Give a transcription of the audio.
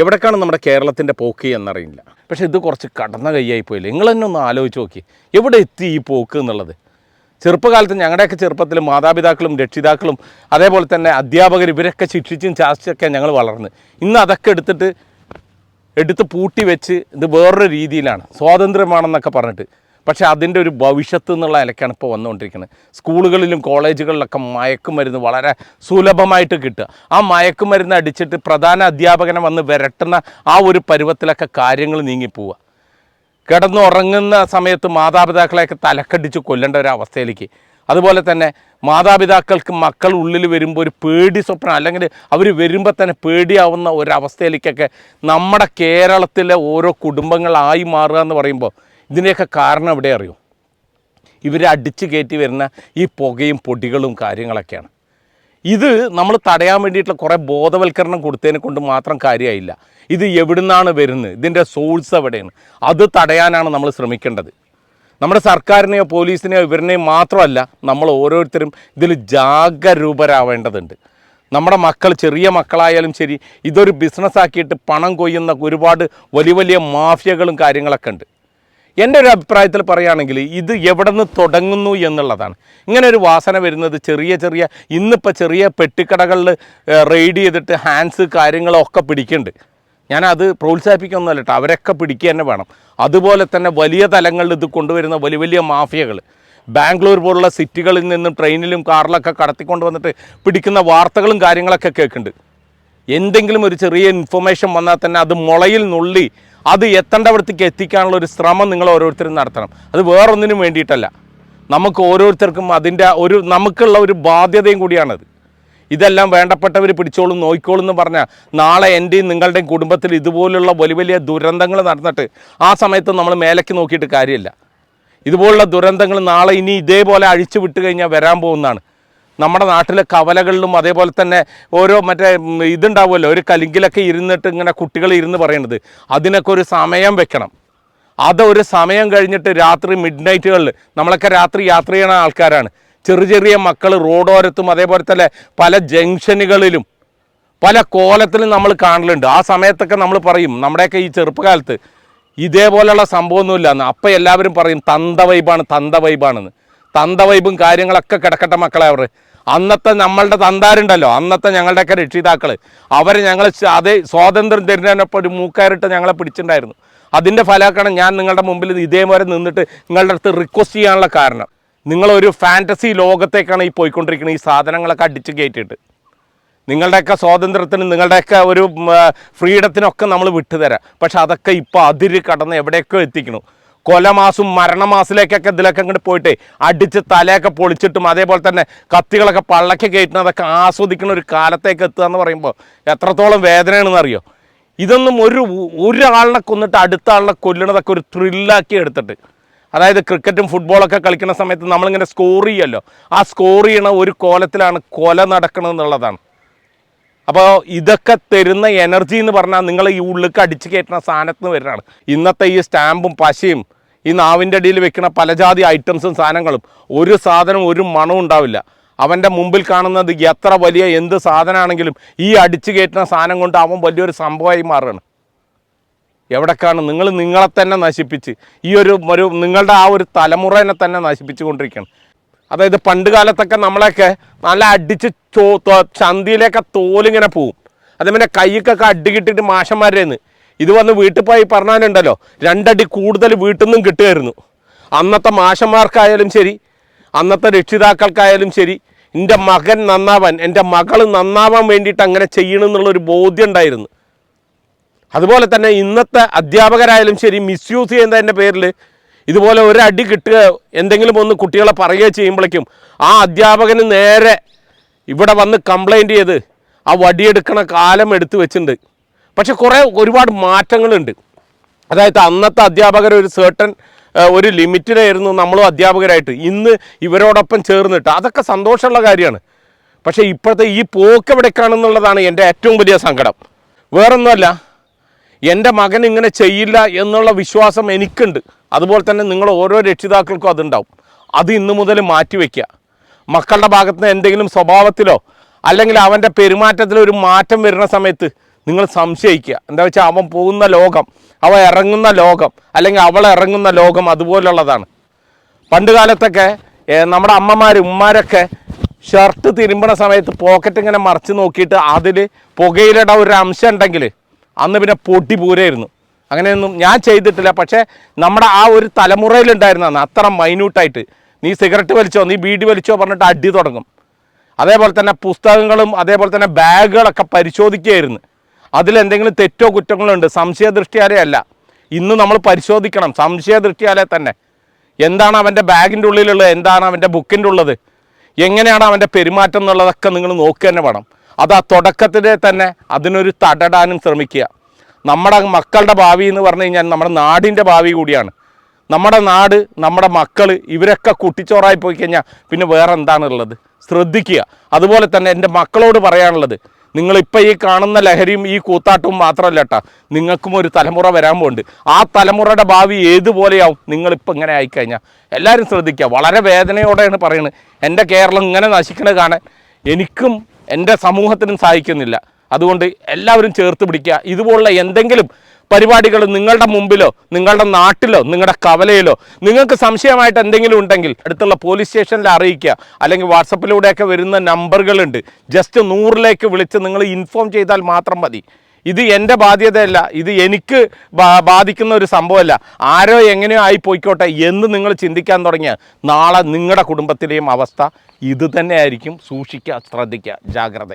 എവിടേക്കാണ് നമ്മുടെ കേരളത്തിന്റെ പോക്ക് എന്നറിയില്ല. പക്ഷേ ഇത് കുറച്ച് കടന്ന കൈയായി പോയില്ല? നിങ്ങൾ തന്നെ ഒന്ന് ആലോചിച്ച് നോക്കി. എവിടെ എത്തി ഈ പോക്ക് എന്നുള്ളത്? ചെറുപ്പകാലത്ത് ഞങ്ങളുടെയൊക്കെ ചെറുപ്പത്തിൽ മാതാപിതാക്കളും രക്ഷിതാക്കളും അതേപോലെ തന്നെ അധ്യാപകർ ഇവരൊക്കെ ശിക്ഷിച്ചും ശാസിച്ചൊക്കെ ഞങ്ങൾ വളർന്ന്. ഇന്ന് അതൊക്കെ എടുത്തിട്ട് എടുത്ത് പൂട്ടി വെച്ച് ഇത് വേറൊരു രീതിയിലാണ്. സ്വാതന്ത്ര്യമാണെന്നൊക്കെ പറഞ്ഞിട്ട്. പക്ഷേ അതിന്റെ ഒരു ഭവിഷ്യത്ത് എന്നുള്ള നിലയ്ക്കാണ് ഇപ്പോൾ വന്നുകൊണ്ടിരിക്കുന്നത്. സ്കൂളുകളിലും കോളേജുകളിലൊക്കെ മയക്കുമരുന്ന് വളരെ സുലഭമായിട്ട് കിട്ടുക. ആ മയക്കുമരുന്ന് അടിച്ചിട്ട് പ്രധാന അധ്യാപകനെ വന്ന് വിരട്ടുന്ന ആ ഒരു പരുവത്തിലൊക്കെ കാര്യങ്ങൾ നീങ്ങിപ്പോവുക. കിടന്നുറങ്ങുന്ന സമയത്ത് മാതാപിതാക്കളെയൊക്കെ തലക്കടിച്ച് കൊല്ലേണ്ട ഒരു അവസ്ഥയിലേക്ക്. അതുപോലെ തന്നെ മാതാപിതാക്കൾക്ക് മക്കൾ ഉള്ളിൽ വരുമ്പോൾ ഒരു പേടി സ്വപ്നം അല്ലെങ്കിൽ അവർ വരുമ്പോൾ തന്നെ പേടിയാവുന്ന ഒരവസ്ഥയിലേക്കൊക്കെ നമ്മുടെ കേരളത്തിലെ ഓരോ കുടുംബങ്ങളായി മാറുക എന്ന് പറയുമ്പോൾ ഇതിന്റെയൊക്കെ കാരണം എവിടെ അറിയോ? ഇവരെ അടിച്ചു കയറ്റി വരുന്ന ഈ പുകയും പൊടികളും കാര്യങ്ങളൊക്കെയാണ്. ഇത് നമ്മൾ തടയാൻ വേണ്ടിയിട്ടുള്ള കുറേ ബോധവൽക്കരണം കൊടുത്തതിനെ കൊണ്ട് മാത്രം കാര്യമായില്ല ഇത് എവിടുന്നാണ് വരുന്നത്? ഇതിന്റെ സോഴ്സ് എവിടെയാണ്? അത് തടയാനാണ് നമ്മൾ ശ്രമിക്കേണ്ടത്. നമ്മുടെ സർക്കാരിനെയോ പോലീസിനെയോ ഇവരിനെയോ മാത്രമല്ല നമ്മൾ ഓരോരുത്തരും ഇതിൽ ജാഗരൂപരാവേണ്ടതുണ്ട്. നമ്മുടെ മക്കൾ ചെറിയ മക്കളായാലും ശരി ഇതൊരു ബിസിനസ്സാക്കിയിട്ട് പണം കൊയ്യുന്ന ഒരുപാട് വലിയ വലിയ മാഫിയകളും കാര്യങ്ങളൊക്കെ ഉണ്ട്. എന്റെ ഒരു അഭിപ്രായത്തിൽ പറയുകയാണെങ്കിൽ ഇത് എവിടെ നിന്ന് തുടങ്ങുന്നു എന്നുള്ളതാണ്. ഇങ്ങനെ ഒരു വാസന വരുന്നത് ചെറിയ ചെറിയ ഇന്നിപ്പോൾ ചെറിയ പെട്ടിക്കടകളിൽ റെയ്ഡ് ചെയ്തിട്ട് ഹാൻഡ്സ് കാര്യങ്ങളൊക്കെ പിടിക്കുന്നുണ്ട്. ഞാനത് പ്രോത്സാഹിപ്പിക്കൊന്നുമല്ല കേട്ടോ അവരൊക്കെ പിടിക്കുക തന്നെ വേണം. അതുപോലെ തന്നെ വലിയ തലങ്ങളിൽ ഇത് കൊണ്ടുവരുന്ന വലിയ വലിയ മാഫിയകൾ. ബാംഗ്ലൂർ പോലുള്ള സിറ്റികളിൽ നിന്നും ട്രെയിനിലും കാറിലൊക്കെ കടത്തിക്കൊണ്ട് വന്നിട്ട് പിടിക്കുന്ന വാർത്തകളും കാര്യങ്ങളൊക്കെ കേൾക്കുന്നുണ്ട്. എന്തെങ്കിലും ഒരു ചെറിയ ഇൻഫർമേഷൻ വന്നാൽ തന്നെ അത് മുളയിൽ നുള്ളി അത് എത്തേണ്ടവിടത്തേക്ക് എത്തിക്കാനുള്ള ഒരു ശ്രമം നിങ്ങൾ ഓരോരുത്തരും നടത്തണം. അത് വേറൊന്നിനും വേണ്ടിയിട്ടല്ല. നമുക്ക് ഓരോരുത്തർക്കും അതിന്റെ ഒരു നമുക്കുള്ള ഒരു ബാധ്യതയും കൂടിയാണത്. ഇതെല്ലാം വേണ്ടപ്പെട്ടവർ പിടിച്ചോളും നോയിക്കോളും എന്ന് പറഞ്ഞാൽ നാളെ എന്റെയും നിങ്ങളുടെയും കുടുംബത്തിൽ ഇതുപോലുള്ള വലിയ വലിയ ദുരന്തങ്ങൾ നടന്നിട്ട് ആ സമയത്ത് നമ്മൾ മേലേക്ക് നോക്കിയിട്ട് കാര്യമില്ല. ഇതുപോലുള്ള ദുരന്തങ്ങൾ നാളെ ഇനി ഇതേപോലെ അഴിച്ചു വിട്ട് കഴിഞ്ഞാൽ വരാൻ പോകുന്നതാണ്. നമ്മുടെ നാട്ടിലെ കവലകളിലും അതേപോലെ തന്നെ ഓരോ മറ്റേ ഇതുണ്ടാവുമല്ലോ. ഒരു കലിങ്കിലൊക്കെ ഇരുന്നിട്ട് ഇങ്ങനെ കുട്ടികൾ ഇരുന്ന് പറയണത്. അതിനൊക്കെ ഒരു സമയം വെക്കണം. അതൊരു സമയം കഴിഞ്ഞിട്ട് രാത്രി മിഡ് നൈറ്റുകളിൽ നമ്മളൊക്കെ രാത്രി യാത്ര ചെയ്യണ ആൾക്കാരാണ്. ചെറിയ ചെറിയ മക്കൾ റോഡോരത്തും അതേപോലെ തന്നെ പല ജംഗ്ഷനുകളിലും പല കോലത്തിലും നമ്മൾ കാണലുണ്ട്. ആ സമയത്തൊക്കെ നമ്മൾ പറയും നമ്മുടെയൊക്കെ ഈ ചെറുപ്പകാലത്ത് ഇതേപോലെയുള്ള സംഭവമൊന്നുമില്ല അപ്പം എല്ലാവരും പറയും തന്ത വൈബാണ് തന്ത വൈബാണെന്ന് തന്ത വൈബും കാര്യങ്ങളൊക്കെ കിടക്കട്ടെ മക്കളെ അവർ അന്നത്തെ നമ്മളുടെ തന്താരുണ്ടല്ലോ. അന്നത്തെ ഞങ്ങളുടെയൊക്കെ രക്ഷിതാക്കൾ അവർ ഞങ്ങൾ അതേ സ്വാതന്ത്ര്യം തരുന്നതിനൊപ്പം ഒരു മൂക്കയറിട്ട് ഞങ്ങളെ പിടിച്ചിട്ടുണ്ടായിരുന്നു. അതിന്റെ ഫലമാക്കണം ഞാൻ നിങ്ങളുടെ മുമ്പിൽ ഇതേപോലെ നിന്നിട്ട് നിങ്ങളുടെ അടുത്ത് റിക്വസ്റ്റ് ചെയ്യാനുള്ള കാരണം. നിങ്ങളൊരു ഫാന്റസി ലോകത്തേക്കാണ് ഈ പോയിക്കൊണ്ടിരിക്കുന്നത് ഈ സാധനങ്ങളൊക്കെ അടിച്ച് കയറ്റിയിട്ട്. നിങ്ങളുടെയൊക്കെ സ്വാതന്ത്ര്യത്തിനും നിങ്ങളുടെയൊക്കെ ഒരു ഫ്രീഡത്തിനൊക്കെ നമ്മൾ വിട്ടുതരാം. പക്ഷെ അതൊക്കെ ഇപ്പോൾ അതിര് കടന്ന് എവിടെയൊക്കെ എത്തിക്കണം. കൊലമാസും മരണമാസിലേക്കൊക്കെ ഇതിലൊക്കെ അങ്ങോട്ട് പോയിട്ട് അടിച്ച് തലയൊക്കെ പൊളിച്ചിട്ടും അതേപോലെ തന്നെ കത്തികളൊക്കെ പള്ളക്ക് കയറ്റുന്നതൊക്കെ ആസ്വദിക്കുന്ന ഒരു കാലത്തേക്ക് എത്തുക എന്ന് പറയുമ്പോൾ എത്രത്തോളം വേദനയാണെന്ന് അറിയോ? ഇതൊന്നും ഒരു ഒരാളിനെ കൊന്നിട്ട് അടുത്ത ആളിനെ കൊല്ലണതൊക്കെ ഒരു ത്രില്ലാക്കി എടുത്തിട്ട്. അതായത് ക്രിക്കറ്റും ഫുട്ബോളൊക്കെ കളിക്കുന്ന സമയത്ത് നമ്മളിങ്ങനെ സ്കോർ ചെയ്യല്ലോ. ആ സ്കോർ ചെയ്യണ ഒരു കോലത്തിലാണ് കൊല നടക്കണമെന്നുള്ളതാണ് അപ്പോൾ ഇതൊക്കെ തരുന്ന എനർജി എന്ന് പറഞ്ഞാൽ നിങ്ങൾ ഈ ഉള്ളിലേക്ക് അടിച്ചു കയറ്റുന്ന സാധനത്ത് നിന്ന് വരുന്നതാണ്. ഇന്നത്തെ ഈ സ്റ്റാമ്പും പശയും ഈ നാവിന്റെ അടിയിൽ വെക്കുന്ന പലജാതി ഐറ്റംസും സാധനങ്ങളും ഒരു സാധനം ഒരു മണവും ഉണ്ടാവില്ല. അവന്റെ മുമ്പിൽ കാണുന്നത് എത്ര വലിയ എന്ത് സാധനമാണെങ്കിലും ഈ അടിച്ചു കയറ്റുന്ന സാധനം കൊണ്ട് അവൻ വലിയൊരു സംഭവമായി മാറുകയാണ്. എവിടേക്കാണ്? നിങ്ങൾ നിങ്ങളെ തന്നെ നശിപ്പിച്ച് ഈ ഒരു ഒരു നിങ്ങളുടെ ആ ഒരു തലമുറേനെ തന്നെ നശിപ്പിച്ചു കൊണ്ടിരിക്കുകയാണ്. അതായത് പണ്ട് കാലത്തൊക്കെ നമ്മളെയൊക്കെ നല്ല അടിച്ച് ചോ ചന്തിയിലേക്ക് തോലിങ്ങനെ പോവും. അതേപോലെ കൈക്കൊക്കെ അടി കിട്ടിയിട്ട് മാഷന്മാരേന്ന്. ഇത് വന്ന് വീട്ടിൽ പോയി പറഞ്ഞാലുണ്ടല്ലോ രണ്ടടി കൂടുതൽ വീട്ടിൽ നിന്നും കിട്ടുമായിരുന്നു. അന്നത്തെ മാഷന്മാർക്കായാലും ശരി അന്നത്തെ രക്ഷിതാക്കൾക്കായാലും ശരി എന്റെ മകൻ നന്നാവാൻ എന്റെ മകൾ നന്നാവാൻ വേണ്ടിയിട്ട് അങ്ങനെ ചെയ്യണം ചെയ്യണമെന്നുള്ളൊരു ബോധ്യം ഉണ്ടായിരുന്നു അതുപോലെ തന്നെ ഇന്നത്തെ അധ്യാപകരായാലും ശരി മിസ്യൂസ് ചെയ്യുന്നതിന്റെ പേരിൽ ഇതുപോലെ ഒരു അടി കിട്ടുക എന്തെങ്കിലും ഒന്ന് കുട്ടികളെ പറയുകയോ ചെയ്യുമ്പോഴേക്കും ആ അധ്യാപകന് നേരെ ഇവിടെ വന്ന് കംപ്ലൈന്റ് ചെയ്ത് ആ വടിയെടുക്കണ കാലം എടുത്തു വെച്ചിട്ടുണ്ട്. പക്ഷെ കുറേ ഒരുപാട് മാറ്റങ്ങളുണ്ട്. അതായത് അന്നത്തെ അധ്യാപകർ ഒരു സേർട്ടൻ ഒരു ലിമിറ്റിലായിരുന്നു നമ്മളും അധ്യാപകരായിട്ട്. ഇന്ന് ഇവരോടൊപ്പം ചേർന്നിട്ട് അതൊക്കെ സന്തോഷമുള്ള കാര്യമാണ്. പക്ഷേ ഇപ്പോഴത്തെ ഈ പോക്ക് എവിടേക്കാണെന്നുള്ളതാണ് എന്റെ ഏറ്റവും വലിയ സങ്കടം. വേറൊന്നുമല്ല എന്റെ മകൻ ഇങ്ങനെ ചെയ്യില്ല എന്നുള്ള വിശ്വാസം എനിക്കുണ്ട്. അതുപോലെ തന്നെ നിങ്ങൾ ഓരോ രക്ഷിതാക്കൾക്കും അതുണ്ടാവും. അത് ഇന്നു മുതൽ മാറ്റിവെക്കുക മക്കളുടെ ഭാഗത്ത് നിന്ന് എന്തെങ്കിലും സ്വഭാവത്തിലോ അല്ലെങ്കിൽ അവന്റെ പെരുമാറ്റത്തിലോ ഒരു മാറ്റം വരുന്ന സമയത്ത് നിങ്ങൾ സംശയിക്കുക. എന്താ വെച്ചാൽ അവൻ പോകുന്ന ലോകം അവ ഇറങ്ങുന്ന ലോകം അല്ലെങ്കിൽ അവൾ ഇറങ്ങുന്ന ലോകം അതുപോലുള്ളതാണ്. പണ്ട് കാലത്തൊക്കെ നമ്മുടെ അമ്മമാർ ഉമ്മമാരൊക്കെ ഷർട്ട് തിരുമ്പണ സമയത്ത് പോക്കറ്റ് ഇങ്ങനെ മറിച്ച് നോക്കിയിട്ട് അതിൽ പുകയിലട ഒരു അംശം ഉണ്ടെങ്കിൽ അന്ന് പിന്നെ പൊട്ടി പോരായിരുന്നു അങ്ങനെയൊന്നും ഞാൻ ചെയ്തിട്ടില്ല. പക്ഷേ നമ്മുടെ ആ ഒരു തലമുറയിലുണ്ടായിരുന്നതാണ് അത്ര മൈന്യൂട്ടായിട്ട് നീ സിഗരറ്റ് വലിച്ചോ നീ ബീഡി വലിച്ചോ പറഞ്ഞിട്ട് അടി തുടങ്ങും. അതേപോലെ തന്നെ പുസ്തകങ്ങളും അതേപോലെ തന്നെ ബാഗുകളൊക്കെ പരിശോധിക്കുകയായിരുന്നു. അതിലെന്തെങ്കിലും തെറ്റോ കുറ്റങ്ങളോ ഉണ്ട്? സംശയദൃഷ്ടിയാലേ അല്ല ഇന്ന് നമ്മൾ പരിശോധിക്കണം. സംശയദൃഷ്ടിയാലെ തന്നെ. എന്താണ് അവന്റെ ബാഗിന്റെ ഉള്ളിലുള്ളത്? എന്താണ് അവന്റെ ബുക്കിന്റെ ഉള്ളത്? എങ്ങനെയാണ് അവന്റെ പെരുമാറ്റം എന്നുള്ളതൊക്കെ നിങ്ങൾ നോക്കുക തന്നെ വേണം. അത് ആ തുടക്കത്തിലെ തന്നെ അതിനൊരു തടടാനും ശ്രമിക്കുക. നമ്മുടെ മക്കളുടെ ഭാവി എന്ന് പറഞ്ഞു കഴിഞ്ഞാൽ നമ്മുടെ നാടിന്റെ ഭാവി കൂടിയാണ്. നമ്മുടെ നാട് നമ്മുടെ മക്കൾ ഇവരൊക്കെ കുട്ടിച്ചോറായി പോയി കഴിഞ്ഞാൽ പിന്നെ വേറെ എന്താണുള്ളത്? ശ്രദ്ധിക്കുക. അതുപോലെ തന്നെ എന്റെ മക്കളോട് പറയാനുള്ളത് നിങ്ങളിപ്പോൾ ഈ കാണുന്ന ലഹരിയും ഈ കൂത്താട്ടവും മാത്രമല്ല കേട്ടോ നിങ്ങൾക്കും ഒരു തലമുറ വരാൻ പോകുന്നുണ്ട് ആ തലമുറയുടെ ഭാവി ഏതുപോലെയാവും നിങ്ങളിപ്പോൾ ഇങ്ങനെ ആയിക്കഴിഞ്ഞാൽ? എല്ലാവരും ശ്രദ്ധിക്കുക. വളരെ വേദനയോടെയാണ് പറയുന്നത് എന്റെ കേരളം ഇങ്ങനെ നശിക്കണ കാണാൻ എനിക്കും എന്റെ സമൂഹത്തിനും സഹായിക്കുന്നില്ല അതുകൊണ്ട് എല്ലാവരും ചേർത്ത് പിടിക്കുക. ഇതുപോലുള്ള എന്തെങ്കിലും പരിപാടികൾ നിങ്ങളുടെ മുമ്പിലോ നിങ്ങളുടെ നാട്ടിലോ നിങ്ങളുടെ കവലയിലോ നിങ്ങൾക്ക് സംശയമായിട്ട് എന്തെങ്കിലും ഉണ്ടെങ്കിൽ അടുത്തുള്ള പോലീസ് സ്റ്റേഷനിൽ അറിയിക്കുക. അല്ലെങ്കിൽ വാട്സപ്പിലൂടെയൊക്കെ വരുന്ന നമ്പറുകളുണ്ട് ജസ്റ്റ് നൂറിലേക്ക് വിളിച്ച് നിങ്ങൾ ഇൻഫോം ചെയ്താൽ മാത്രം മതി. ഇത് എന്റെ ബാധ്യതയല്ല ഇത് എനിക്ക് ബാധിക്കുന്ന ഒരു സംഭവമല്ല. ആരോ എങ്ങനെയോ ആയി പോയിക്കോട്ടെ എന്ന് നിങ്ങൾ ചിന്തിക്കാൻ തുടങ്ങിയാൽ നാളെ നിങ്ങളുടെ കുടുംബത്തിലെയും അവസ്ഥ ഇത് തന്നെയായിരിക്കും. സൂക്ഷിക്കുക ശ്രദ്ധിക്കുക. ജാഗ്രത.